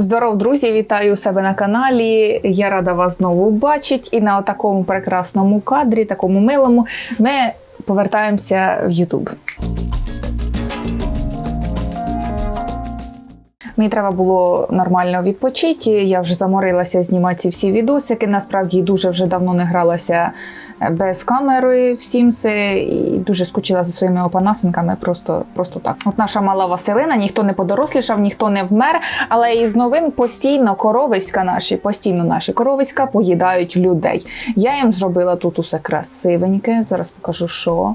Здоров, друзі! Вітаю себе на каналі. Я рада вас знову бачити. І на такому прекрасному кадрі, такому милому, ми повертаємося в Ютуб. Мені треба було нормально відпочити. Я вже заморилася знімати всі відосики. Насправді дуже вже давно не гралася без камери в Сімси і дуже скучила за своїми опанасенками. Просто, просто так. От наша мала Василина, ніхто не подорослішав, ніхто не вмер. Але із новин постійно коровиська наші, постійно наші коровиська поїдають людей. Я їм зробила тут усе красивеньке. Зараз покажу, що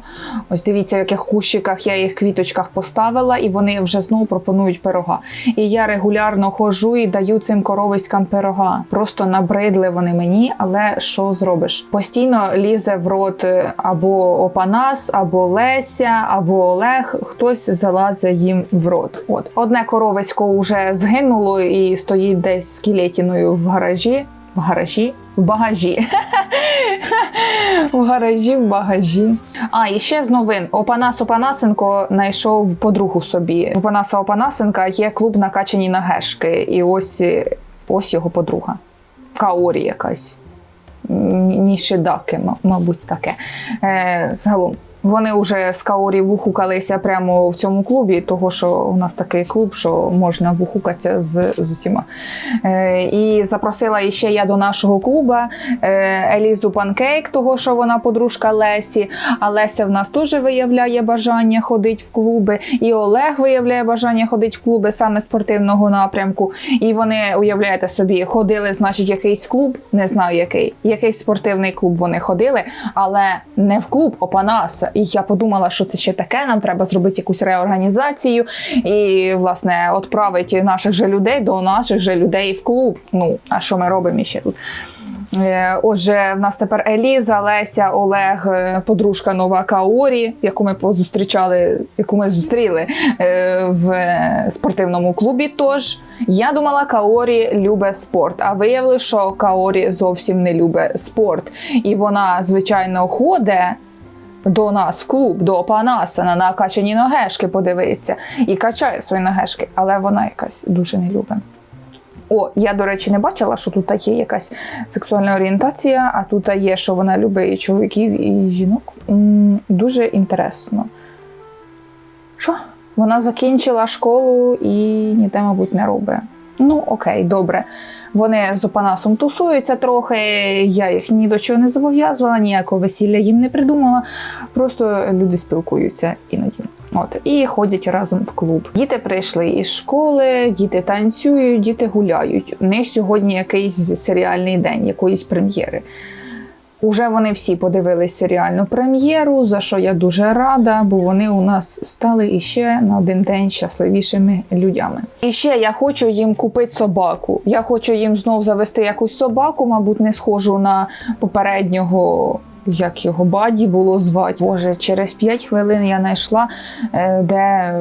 ось дивіться, в яких кущиках я їх квіточках поставила, і вони вже знову пропонують пирога. І я регулярно ходжу і даю цим коровиськам пирога. Просто набридли вони мені, але що зробиш? Постійно лізе в рот е, або Опанас, або Леся, або Олег. Хтось залазить їм в рот. От одне коровисько вже згинуло і стоїть десь скелетіною в гаражі. В гаражі, в багажі. В гаражі, в багажі. А, і ще з новин. Опанас Опанасенко знайшов подругу собі. Опанаса Опанасенка є клуб накачані на гешки. І ось, ось його подруга. Каорі якась. Ні- Нішидаки, ма- мабуть, таке. Е, загалом. Вони вже з Каорі вухукалися прямо в цьому клубі, того що у нас такий клуб, що можна вухукатися з, з усіма. Е, і запросила іще я до нашого клуба е, Елізу Панкейк, того що вона подружка Лесі. А Леся в нас теж виявляє бажання ходити в клуби. І Олег виявляє бажання ходити в клуби саме спортивного напрямку. І вони, уявляєте собі, ходили, значить, якийсь клуб, не знаю який, якийсь спортивний клуб вони ходили, але не в клуб Опанаса. І я подумала, що це ще таке. Нам треба зробити якусь реорганізацію і, власне, відправити наших же людей до наших же людей в клуб. Ну, а що ми робимо іще тут? Е, Отже, в нас тепер Еліза, Леся, Олег, е, подружка нова Каорі, яку ми позустрічали, яку ми зустріли е, в спортивному клубі. Тож я думала, Каорі любить спорт, а виявилося, що Каорі зовсім не любить спорт. І вона, звичайно, ходить. До нас в клуб, до Опанаса на накачані ногешки подивитися і качає свої ногешки, але вона якась дуже не любить. О, я, до речі, не бачила, що тут є якась сексуальна орієнтація, а тут є, що вона любить і чоловіків, і жінок. М, Дуже інтересно. Що? Вона закінчила школу і ніде, мабуть, не робить. Ну, окей, добре. Вони з Опанасом тусуються трохи. Я їх ні до чого не зобов'язувала, ніякого весілля їм не придумала. Просто люди спілкуються іноді. От і ходять разом в клуб. Діти прийшли із школи, діти танцюють, діти гуляють. У них сьогодні якийсь серіальний день, якоїсь прем'єри. Уже вони всі подивились серіальну прем'єру, за що я дуже рада, бо вони у нас стали іще на один день щасливішими людьми. І ще я хочу їм купити собаку. Я хочу їм знов завести якусь собаку, мабуть, не схожу на попереднього. Як його баді було звати. Боже, через 5 хвилин я знайшла, е, де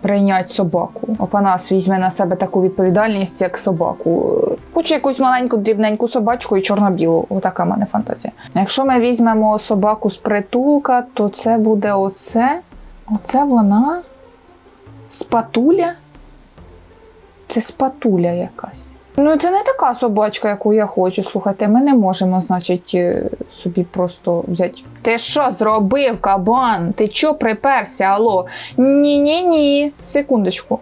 прийняти собаку. Опанас візьме на себе таку відповідальність, як собаку. Хочу якусь маленьку дрібненьку собачку і чорно-білу. Отака в мене фантазія. Якщо ми візьмемо собаку з притулка, то це буде оце. Оце вона. Спатуля? Це спатуля якась. Ну, це не така собачка, яку я хочу. Слухайте, ми не можемо, значить, е, собі просто взяти. Ти що зробив, кабан? Ти чо приперся? Алло? Ні-ні ні. Секундочку.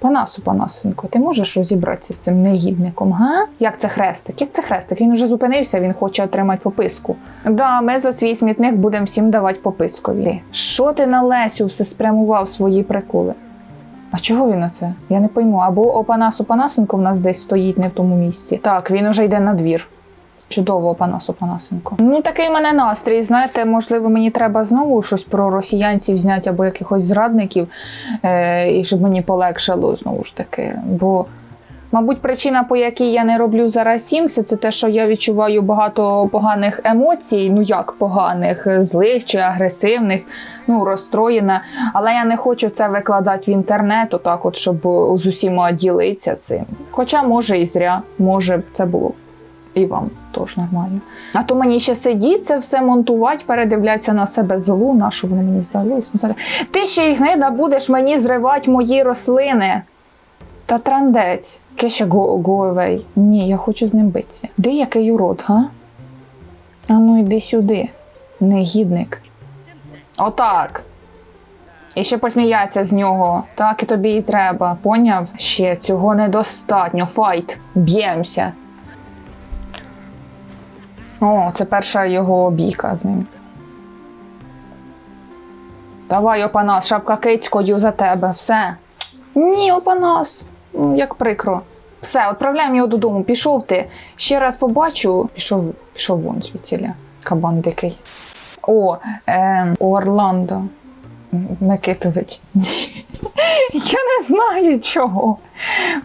Панасу, Панасенко, ти можеш розібратися з цим негідником, га? Як це хрестик? Як це хрестик? Він уже зупинився, він хоче отримати пописку. Да, ми за свій смітник будемо всім давати попискові. Що ти на Лесю все спрямував свої приколи? А чого він оце? Я не пойму. Або Опанас Опанасенко в нас десь стоїть не в тому місці. Так, він уже йде на двір. Чудово, Опанас Опанасенко. Ну, такий мене настрій. Знаєте, можливо, мені треба знову щось про росіянців зняти або якихось зрадників, е- і щоб мені полегшало знову ж таки. Бо, мабуть, причина, по якій я не роблю зараз Сімси, це те, що я відчуваю багато поганих емоцій. Ну як поганих, злих чи агресивних, ну розстроєна. Але я не хочу це викладати в інтернет, отак, от, щоб з усіма ділитися цим. Хоча, може, і зря, може, це було і вам теж нормально. А то мені ще сидіть це все монтувати, передивлятися на себе злу, на що воно мені здалось. Ну, Ти ще їх не будеш мені зривати мої рослини. Та трандець. Кеша go, go. Ні, я хочу з ним битися. Де який урод, га? А ну йди сюди, негідник. Отак. І ще посміяться з нього. Так і тобі і треба. Поняв? Ще цього недостатньо. Файт. Б'ємося. О, це перша його бійка з ним. Давай, Опанас, шапка кицькою за тебе. Все. Ні, Опанас. Як прикро. Все, відправляємо його додому. Пішов ти. Ще раз побачу. Пішов, пішов вон звідсіля. Кабан дикий. О, е, Орландо. Микитович. Я не знаю чого.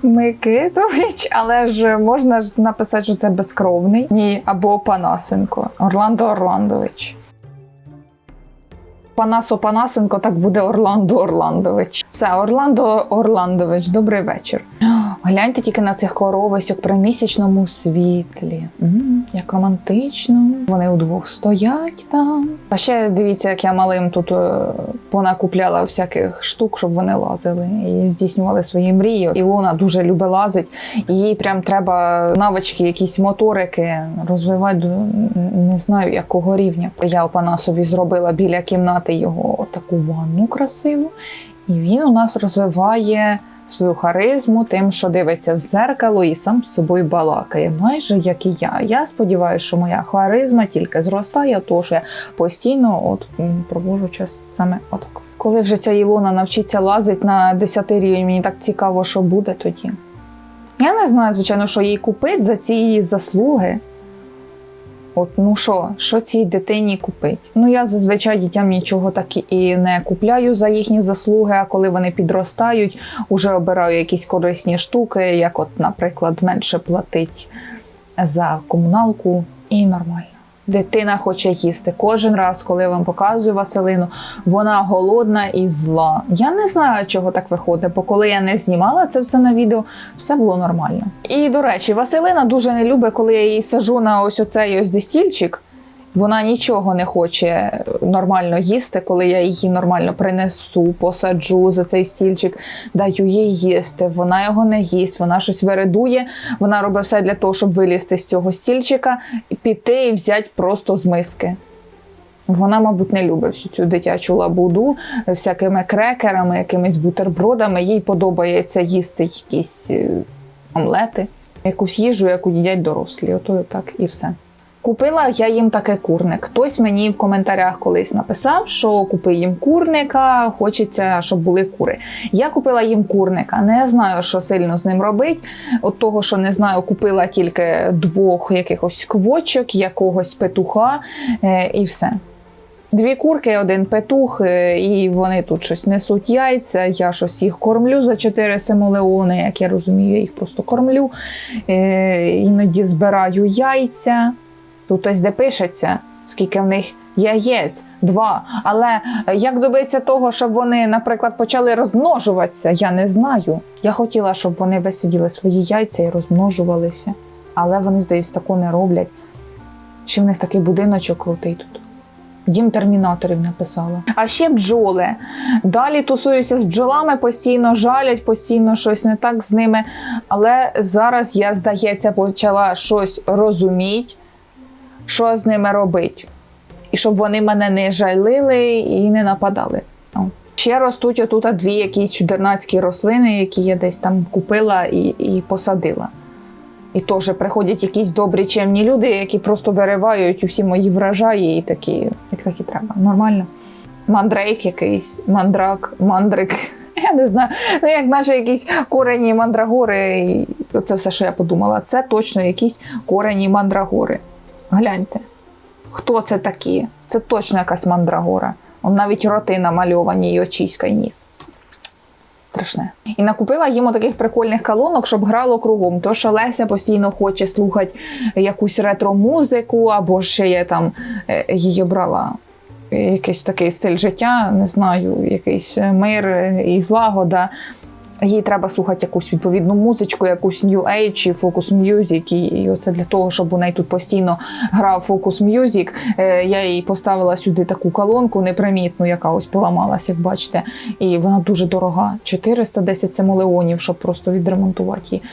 Микитович, але ж можна ж написати, що це безкровний. Ні, або Панасенко. Орландо Орландович. Панас Опанасенко, так буде Орландо Орландович. Все, Орландо Орландович, добрий вечір. Гляньте тільки на цих коровисьок при місячному світлі. М, як романтично. Вони удвох стоять там. А ще дивіться, як я малим тут е, понакупляла всяких штук, щоб вони лазили і здійснювали свої мрії. Ілона дуже любить лазить. і Їй прям треба навички, якісь моторики розвивати не знаю якого рівня. Я Опанасові зробила біля кімнати його таку ванну красиву, і він у нас розвиває свою харизму тим, що дивиться в зеркало і сам з собою балакає, майже як і я. Я сподіваюся, що моя харизма тільки зростає, тож я постійно от м, проводжу час саме отак. Коли вже ця Ілона навчиться лазити на 10 рівень, мені так цікаво, що буде тоді. Я не знаю, звичайно, що їй купить за ці її заслуги. От ну що, що цій дитині купить? Ну я зазвичай дітям нічого так і не купляю за їхні заслуги, а коли вони підростають, уже обираю якісь корисні штуки, як, от, наприклад, менше платить за комуналку, і нормально. Дитина хоче їсти. Кожен раз, коли я вам показую Василину, вона голодна і зла. Я не знаю, чого так виходить, бо коли я не знімала це все на відео, все було нормально. І до речі, Василина дуже не любить, коли я її сажу на ось оцей ось дестільчик. Вона нічого не хоче нормально їсти, коли я її нормально принесу, посаджу за цей стільчик, даю їй їсти. Вона його не їсть, вона щось вередує. Вона робить все для того, щоб вилізти з цього стільчика, піти і взяти просто з миски. Вона, мабуть, не любить всю цю дитячу лабуду всякими крекерами, якимись бутербродами. Їй подобається їсти якісь е, омлети, якусь їжу, яку їдять дорослі. Ото так і все. Купила я їм таке курник. Хтось мені в коментарях колись написав, що купи їм курника, хочеться, щоб були кури. Я купила їм курника. Не знаю, що сильно з ним робить. От того, що не знаю, купила тільки двох якихось квочок, якогось петуха е, і все. Дві курки, один петух, е, і вони тут щось несуть яйця. Я щось їх кормлю за 4 симолеони, як я розумію, я їх просто кормлю. Е, іноді збираю яйця. Тут ось де пишеться, скільки в них яєць, два. Але як добитися того, щоб вони, наприклад, почали розмножуватися, я не знаю. Я хотіла, щоб вони висиділи свої яйця і розмножувалися. Але вони, здається, тако не роблять. Ще в них такий будиночок крутий тут. Дім термінаторів написала. А ще бджоли. Далі тусуюся з бджолами, постійно жалять, постійно щось не так з ними. Але зараз я, здається, почала щось розуміти, що з ними робити. І щоб вони мене не жалили і не нападали. Ще ростуть отут дві якісь чудернацькі рослини, які я десь там купила і, і посадила. І теж приходять якісь добрі чемні люди, які просто виривають усі мої врожаї і такі, як так і треба. Нормально. Мандрейк якийсь, мандрак, мандрик. Я не знаю. Ну, як наче якісь корені мандрагори. Це все, що я подумала. Це точно якісь корені мандрагори. Гляньте, хто це такі? Це точно якась мандрагора. Он навіть роти намальовані і очіська й ніс. Страшне. І накупила їм таких прикольних колонок, щоб грало кругом. То що Леся постійно хоче слухати якусь ретро-музику, або ще я там е, її брала. Якийсь такий стиль життя, не знаю, якийсь мир і злагода. Їй треба слухати якусь відповідну музичку, якусь New Age чи Focus Music. І, оце для того, щоб у неї тут постійно грав Focus Music. Е, я їй поставила сюди таку колонку непримітну, яка ось поламалась, як бачите. І вона дуже дорога. 410 симолеонів, щоб просто відремонтувати її.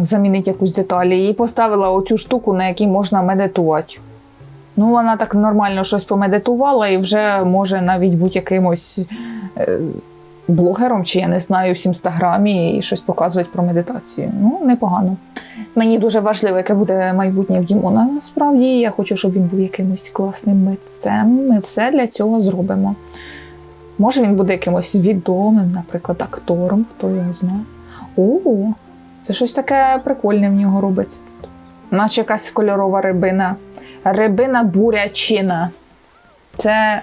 Замінити якусь деталі. І поставила оцю штуку, на якій можна медитувати. Ну, вона так нормально щось помедитувала і вже може навіть бути якимось е, блогером, чи я не знаю, в інстаграмі і щось показувати про медитацію. Ну, непогано. Мені дуже важливо, яке буде майбутнє в Дімона. Насправді я хочу, щоб він був якимось класним митцем. Ми все для цього зробимо. Може, він буде якимось відомим, наприклад, актором, хто його знає. О, це щось таке прикольне в нього робиться. Наче якась кольорова рибина. Рибина бурячина. Це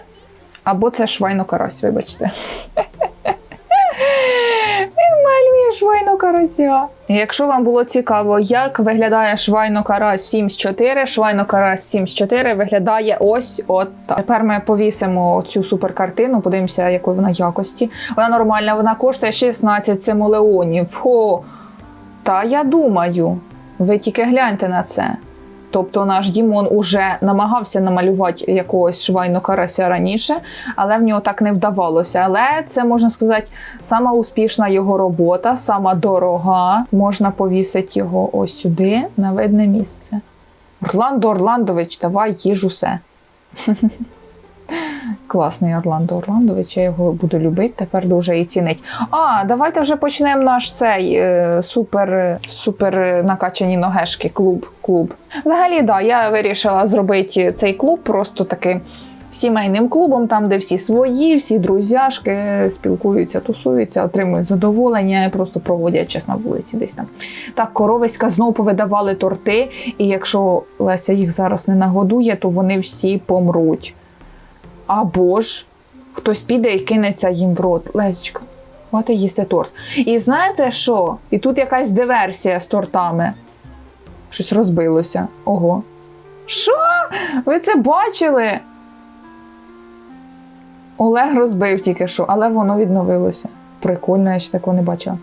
або це швайно карась, вибачте. Швайно карася. Якщо вам було цікаво, як виглядає швайно карась 74, швайно карась 74 виглядає ось от так. Тепер ми повісимо цю суперкартину, подивимося, якої вона якості. Вона нормальна, вона коштує 16 симолеонів. Хо! Та я думаю, ви тільки гляньте на це. Тобто наш Дімон уже намагався намалювати якогось швайну карася раніше, але в нього так не вдавалося. Але це можна сказати сама успішна його робота, сама дорога. Можна повісити його ось сюди, на видне місце. Орландо Орландович, давай їж усе. Класний Орландо Орландович, я його буду любити, тепер дуже і цінить. А, давайте вже почнемо наш цей е, супер, супер накачані ногешки клуб. клуб. Взагалі, да, я вирішила зробити цей клуб просто таким сімейним клубом, там, де всі свої, всі друзяшки спілкуються, тусуються, отримують задоволення і просто проводять час на вулиці десь там. Так, коровиська знову повидавали торти, і якщо Леся їх зараз не нагодує, то вони всі помруть. Або ж хтось піде і кинеться їм в рот. Лесечка, хвати їсти торт. І знаєте що? І тут якась диверсія з тортами. Щось розбилося. Ого. Що? Ви це бачили? Олег розбив тільки що, але воно відновилося. Прикольно, я ще такого не бачила.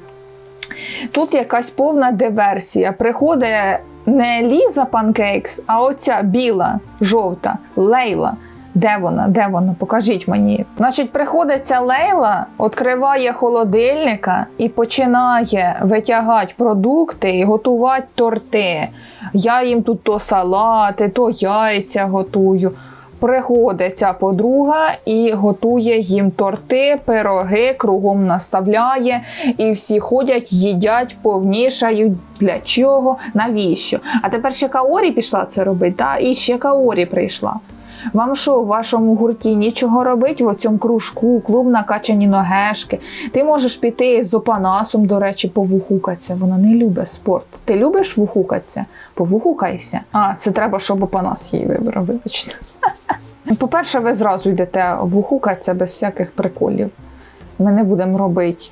Тут якась повна диверсія. Приходить не Ліза Панкейкс, а оця біла, жовта, Лейла. Де вона? Де вона? Покажіть мені. Значить, приходиться Лейла, відкриває холодильника і починає витягати продукти і готувати торти. Я їм тут то салати, то яйця готую. Приходить ця подруга і готує їм торти, пироги, кругом наставляє, і всі ходять, їдять, повнішають. Для чого? Навіщо? А тепер ще Каорі пішла це робити, та? і ще Каорі прийшла. Вам що, в вашому гурті нічого робить в цьому кружку, клуб накачані ногешки. Ти можеш піти з опанасом, до речі, повухукатися. Вона не любить спорт. Ти любиш вухукатися? Повухукайся. А, це треба, щоб опанас її вибрав, вибачте. По-перше, ви зразу йдете вухукатися без всяких приколів. Ми не будемо робити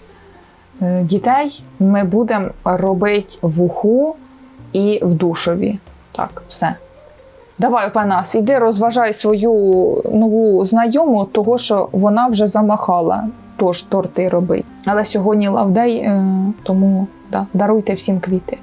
е, дітей, ми будемо робити вуху і в душові. Так, все. Давай, Панас, іди розважай свою нову знайому, того що вона вже замахала, тож торти робить. Але сьогодні лавдей, тому да, даруйте всім квіти.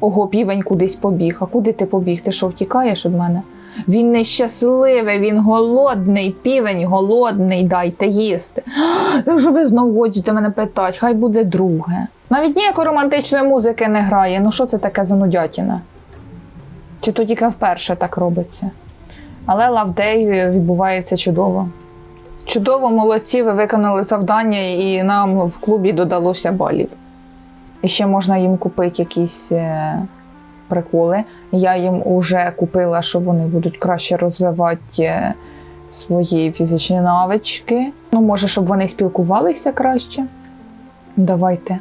Ого, півень кудись побіг. А куди ти побіг? Ти що втікаєш від мене? Він нещасливий, він голодний, півень голодний, дайте їсти. Та вже ви знову хочете мене питати, хай буде друге. Навіть ніякої романтичної музики не грає. Ну що це таке за нудятіна? Чи то тільки вперше так робиться? Але лавдей відбувається чудово. Чудово, молодці, ви виконали завдання, і нам в клубі додалося балів. І ще можна їм купити якісь е, приколи. Я їм уже купила, що вони будуть краще розвивати е, свої фізичні навички. Ну, може, щоб вони спілкувалися краще. Давайте.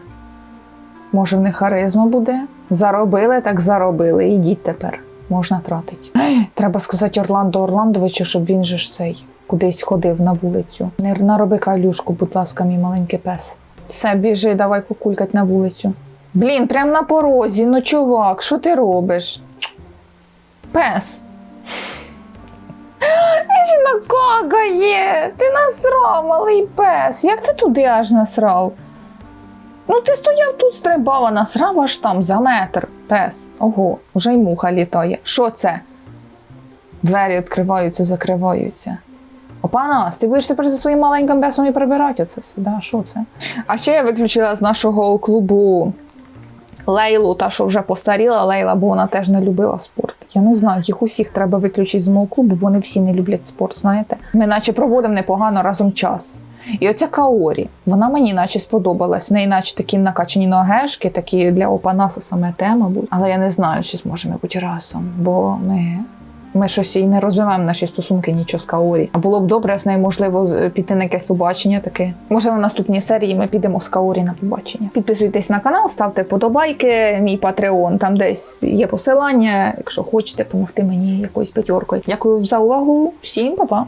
Може, в них харизма буде. Заробили, так заробили. Ідіть тепер. Можна тратити. Треба сказати Орландо Орландовичу, щоб він же ж цей кудись ходив на вулицю. Не нароби калюшку, будь ласка, мій маленький пес. Все, біжи, давай кукулькать на вулицю. Блін, прям на порозі. Ну, чувак, що ти робиш? Пес. Він накакає. Ти насрав, малий пес. Як ти туди аж насрав? Ну, ти стояв тут, стрибав, а насрав аж там за метр. Пес. Ого, вже й муха літає. Що це? Двері відкриваються, закриваються. Опанас, ти будеш тепер за своїм маленьким бесом і прибирати оце все, да? Що це? А ще я виключила з нашого клубу Лейлу, та що вже постаріла Лейла, бо вона теж не любила спорт. Я не знаю, їх усіх треба виключити з мого клубу, бо вони всі не люблять спорт, знаєте. Ми наче проводимо непогано разом час. І оця Каорі, вона мені наче сподобалась. В неї наче такі накачані ногешки, такі для Опанаса саме тема будуть. Але я не знаю, чи зможемо бути разом, бо ми. Ми щось і не розвиваємо наші стосунки нічого з Каорі. А було б добре з нею, можливо, піти на якесь побачення таке. Може, в наступній серії ми підемо з Каорі на побачення. Підписуйтесь на канал, ставте вподобайки, мій Патреон. Там десь є посилання, якщо хочете допомогти мені якоюсь п'ятеркою. Дякую за увагу. Всім па-па!